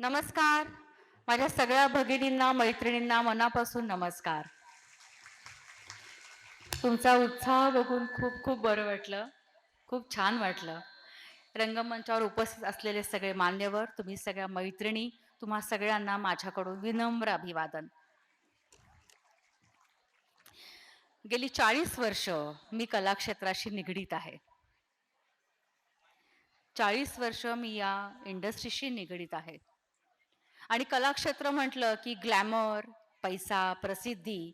नमस्कार. माझ्या सगळ्या भगिनींना मैत्रिणींना मनापासून नमस्कार. तुमचा उत्साह बघून खूप खूप बरं वाटलं. खूप छान वाटलं. रंगमंचावर उपस्थित असलेले सगळे मान्यवर तुम्ही सगळ्या मैत्रिणी तुम्हा सगळ्यांना माझ्याकडून विनम्र अभिवादन. गेली चाळीस वर्ष मी कलाक्षेत्राशी निगडीत आहे. चाळीस वर्ष मी या इंडस्ट्रीशी निगडीत आहे. आणि कलाक्षेत्र म्हटलं की ग्लॅमर पैसा प्रसिद्धी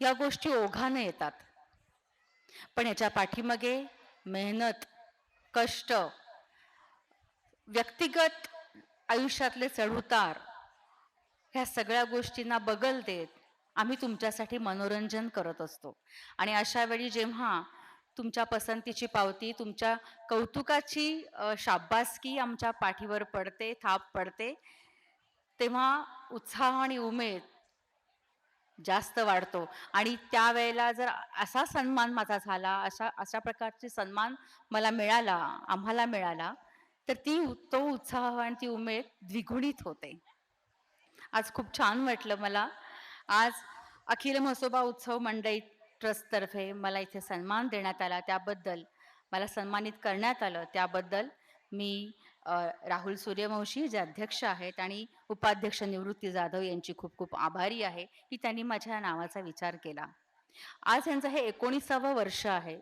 या गोष्टी ओघानं येतात. पण याच्या पाठीमागे मेहनत कष्ट व्यक्तिगत आयुष्यातले चढउतार ह्या सगळ्या गोष्टींना बगल देत आम्ही तुमच्यासाठी मनोरंजन करत असतो. आणि अशा वेळी जेव्हा तुमच्या पसंतीची पावती तुमच्या कौतुकाची शाब्बासकी आमच्या पाठीवर पडते थाप पडते तेव्हा उत्साह आणि उमेद जास्त वाढतो. आणि त्यावेळेला जर असा सन्मान माझा झाला अशा अशा प्रकारचे सन्मान मला मिळाला आम्हाला मिळाला तर ती तो उत्साह आणि ती उमेद द्विगुणित होते. आज खूप छान वाटलं मला. आज अखिल म्हसोबा उत्सव मंडई ट्रस्टतर्फे मला इथे सन्मान देण्यात आला. त्याबद्दल मला सन्मानित करण्यात आलं. त्याबद्दल मी राहुल सूर्यवंशी जे अध्यक्ष आहेत आणि उपाध्यक्ष निवृत्ती जाधव यांची खूप खूप आभारी आहे की त्यांनी माझ्या नावाचा विचार केला. आज यांचं हे एकोणीसावं वर्ष आहे.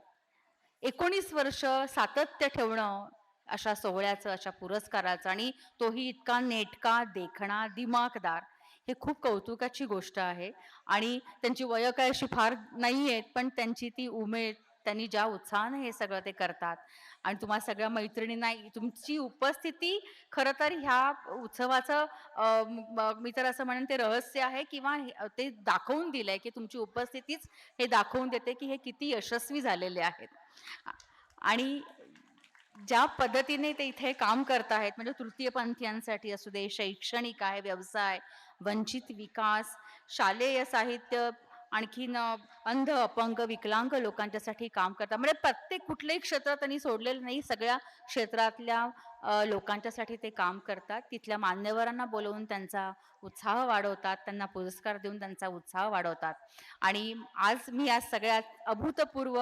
एकोणीस वर्ष सातत्य ठेवणं अशा सोहळ्याचं अशा पुरस्काराचं आणि तोही इतका नेटका देखणा दिमागदार हे खूप कौतुकाची गोष्ट आहे. आणि त्यांची वय काय अशी फार नाही आहेत पण त्यांची ती उमेद त्यांनी ज्या उत्साहानं हे सगळं ते करतात. आणि तुम्हाला सगळ्या मैत्रिणींना तुमची उपस्थिती खरं तर ह्या उत्सवाचं मी तर असं म्हणेन ते रहस्य आहे किंवा हे- ते दाखवून दिलंय की तुमची उपस्थितीच हे दाखवून देते की हे किती यशस्वी झालेले आहेत. आणि ज्या पद्धतीने ते इथे काम करत आहेत म्हणजे तृतीयपंथीयांसाठी असू दे शैक्षणिक आहे व्यवसाय वंचित विकास शालेय साहित्य आणखीन अंध अपंग विकलांग लोकांच्यासाठी काम करतात. म्हणजे प्रत्येक कुठल्याही क्षेत्र त्यांनी सोडलेलं नाही सगळ्या क्षेत्रातल्या लोकांच्यासाठी ते काम करतात. तिथल्या मान्यवरांना बोलवून त्यांचा उत्साह वाढवतात त्यांना पुरस्कार देऊन त्यांचा उत्साह वाढवतात. आणि आज मी या सगळ्यात अभूतपूर्व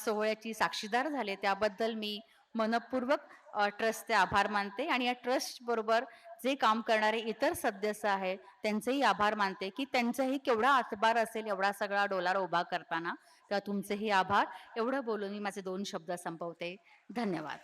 सोहळ्याची साक्षीदार झाले. त्याबद्दल मी मनपूर्वक ट्रस्टचे आभार मानते आणि या ट्रस्ट बरोबर जे काम करणारे इतर सदस्य आहेत त्यांचेही आभार मानते की त्यांचाही केवढा आतबार असेल एवढा सगळा डोलार उभा करताना तेव्हा तुमचेही आभार. एवढं बोलून मी माझे दोन शब्द संपवते. धन्यवाद.